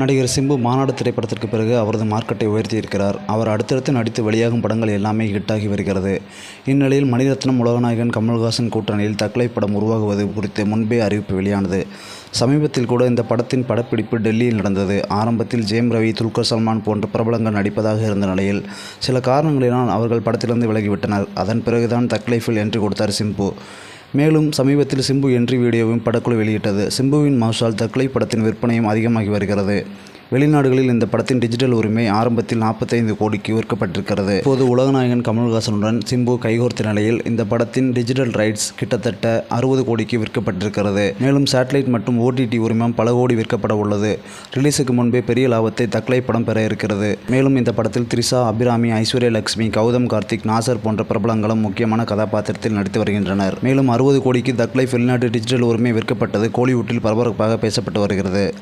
நடிகர் சிம்பு மாநாடு திரைப்படத்திற்கு பிறகு அவரது மார்க்கெட்டை உயர்த்தியிருக்கிறார். அவர் அடுத்தடுத்து நடித்து வெளியாகும் படங்கள் எல்லாமே ஹிட்டாகி வருகிறது. இந்நிலையில் மணிரத்னம் உலகநாயகன் கமல்ஹாசன் கூட்டணியில் தக்கலை படம் உருவாகுவது குறித்து முன்பே அறிவிப்பு வெளியானது. சமீபத்தில் கூட இந்த படத்தின் படப்பிடிப்பு டெல்லியில் நடந்தது. ஆரம்பத்தில் ஜெயம் ரவி துல்கர் சல்மான் போன்ற பிரபலங்கள் நடிப்பதாக இருந்த நிலையில் சில காரணங்களினால் அவர்கள் படத்திலிருந்து விலகிவிட்டனர். அதன் பிறகுதான் தக்லைஃபில் என்ட்ரி கொடுத்தார் சிம்பு. மேலும் சமீபத்தில் சிம்பு என்ட்ரி வீடியோவும் படக்குழு வெளியிட்டது. சிம்புவின் மவுசால் தக்லை படத்தின் விற்பனையும் அதிகமாகி வருகிறது. வெளிநாடுகளில் இந்த படத்தின் டிஜிட்டல் உரிமை ஆரம்பத்தில் நாற்பத்தைந்து கோடிக்கு விற்கப்பட்டிருக்கிறது இப்போது உலகநாயகன் கமல்ஹாசனுடன் சிம்பு கைகோர்த்த நிலையில் இந்த படத்தின் டிஜிட்டல் ரைட்ஸ் கிட்டத்தட்ட அறுபது கோடிக்கு விற்கப்பட்டிருக்கிறது. மேலும் சேட்டலைட் மற்றும் ஓடிடி உரிமம் பல கோடி விற்கப்பட உள்ளது. ரிலீஸுக்கு முன்பே பெரிய லாபத்தை தக்லை படம் பெற இருக்கிறது. மேலும் இந்த படத்தில் த்ரிஷா அபிராமி ஐஸ்வர்யா லட்சுமி கௌதம் கார்த்திக் நாசர் போன்ற பிரபலங்களும் முக்கியமான கதாபாத்திரத்தில் நடித்து வருகின்றனர். மேலும் அறுபது கோடிக்கு தக்லை வெளிநாட்டு டிஜிட்டல் உரிமை விற்கப்பட்டது கோலிவுட்டில் பரபரப்பாக பேசப்பட்டு வருகிறது.